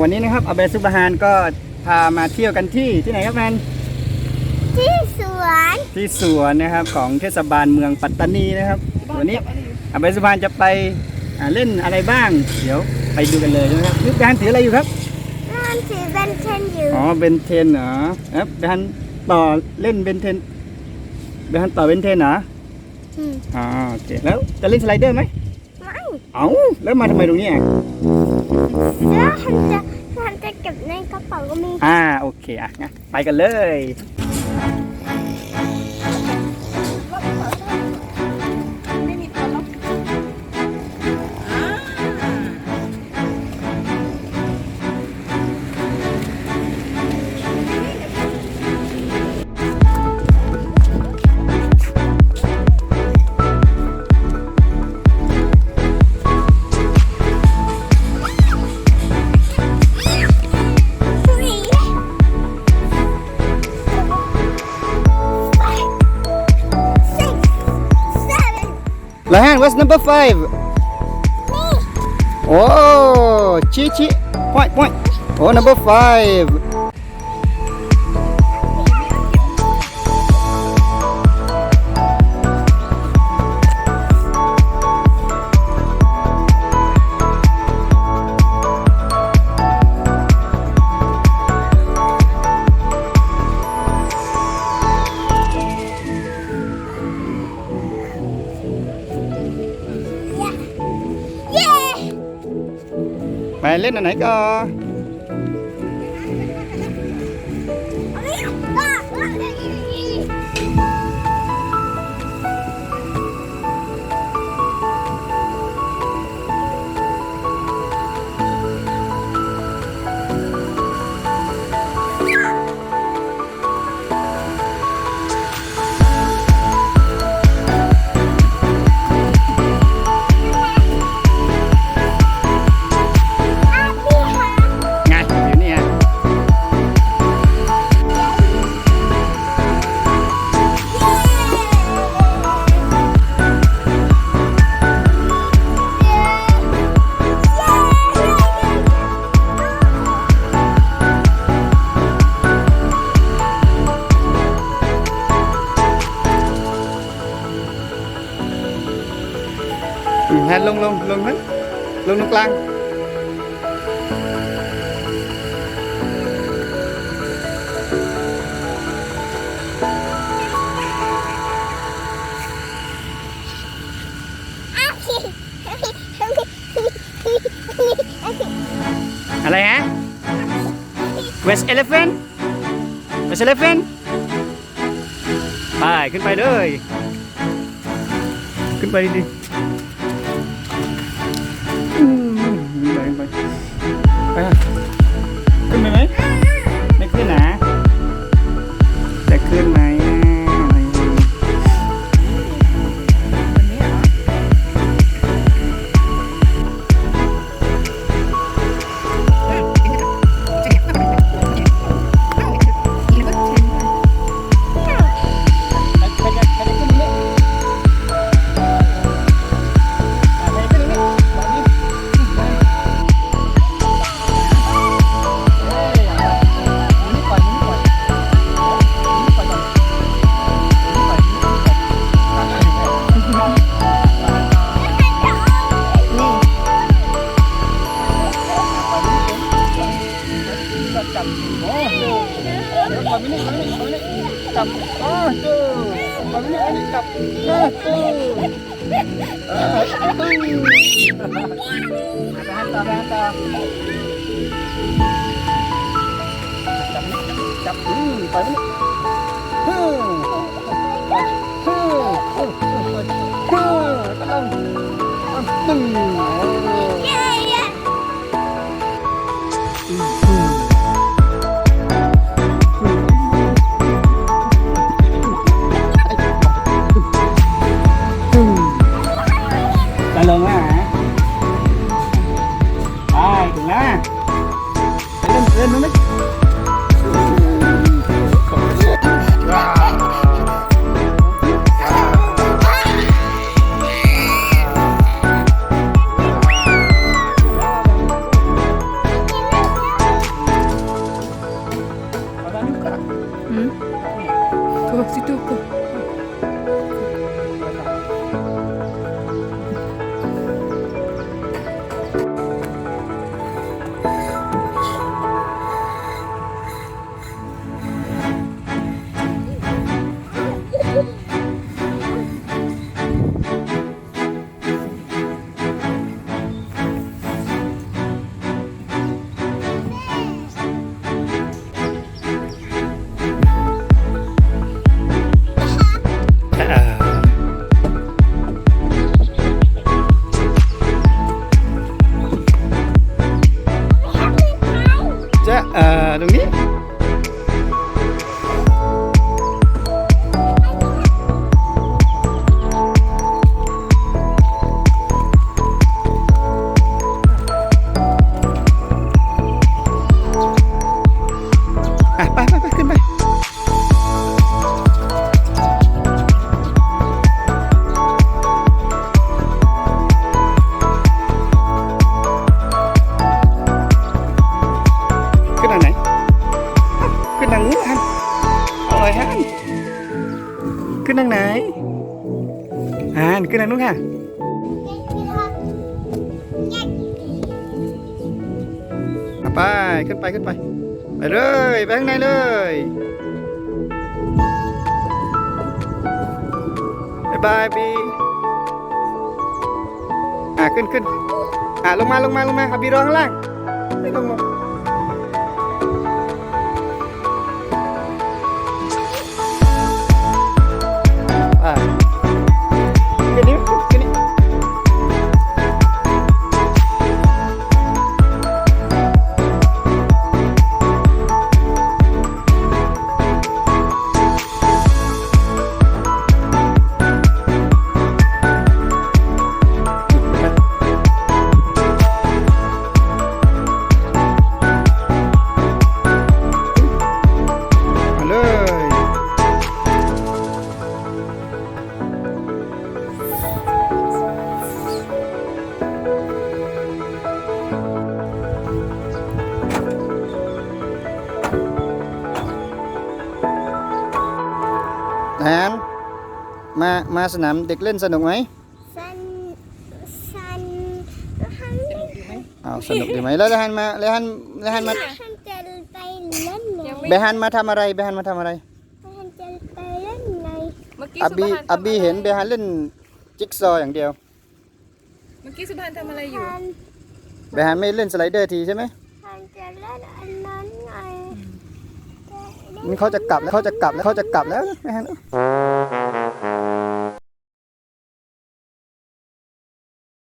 วันนี้นะครับอาเบซุบฮานก็พามาเที่ยวกันที่ที่ไหนครับแมนที่สวนที่สวนนะครับของเทศบาลเมืองปัตตานีนะครับวันนี้อาเบซุบฮานจะไปอ่าเล่นอะไรบ้าง เดี๋ยวไปดูกันเลยนะครับนี่แบนถืออะไรอยู่ครับนั่นถือเป็นเชนอยู่อ๋อเบนเทนเหรอครับแบนต่อเล่นเบนเทนแบนต่อเบนเทนเหรอมอ๋อโอเคแล้วจะเล่นสไลเดอร์ไหมไม่ เอ้าแล้วมาทำไมตรงนี้อะแล้วฉันจะฉันจะเก็บในกระเป๋าก็มี อ่าโอเคอะงั้นไปกันเลย แล้วฮะ what's number five โอ้ชี้ชี้ point point โอ้ number five ไปเล่นอันไหนก็ แฮนลงลงลงนั้นลงตรงกลางอะไรฮะ West Elephant West Elephant ไปขึ้นไปเลย ขึ้นไปดิ จับจับโอ้โหเดี๋ยวก่อนไม่นี่ก่อนไม่นี่ก่อนไม่นี่จับโอ้โหก่อนไม่นี่ก่อนไม่นี่จับโอ้โหเออตึ้งไปหันต่อไปหันต่อจับนี่จับอืมไปไม่นี่ฮึ่มฮึ่มฮึ่มฮึ่มฮึ่มก็ต้อง Ano ka? Hmm? Tuwa si Tuko. ขึ้นทางไหนฮันขึ้นทางนู้นค่ะ ไปขึ้นไปขึ้นไป ไปเลยไปข้างในเลยบายบายบีอะขึ้นขึ้นอะลงมาลงมาลงมาเอาบีรอข้างล่างไม่ลงมาอ่า มามาสนามเด็กเล่นสนุกไหมสันสันฮันอ้าวสนุกดีไหมแล้วเลฮันมาเลฮันเลฮันมาฮันจะไปเล่นไหนเบฮันมาทำอะไรเบฮันมาทำอะไรฮันจะไปเล่นไหนเมื่อกี้อับสุบีภานอับบีทำะไรเห็นเบฮันเล่นจิ๊กซอว์อย่างเดียว เมื่อกี้สุภานทำอะไรอยู่ฮันเบฮันไม่เล่นสไลเดอร์ทีใช่ไหมฮันจะเล่นอันนั้นไงมันเขาจะกลับแล้วเขาจะกลับแล้วเขาจะกลับแล้วเบฮัน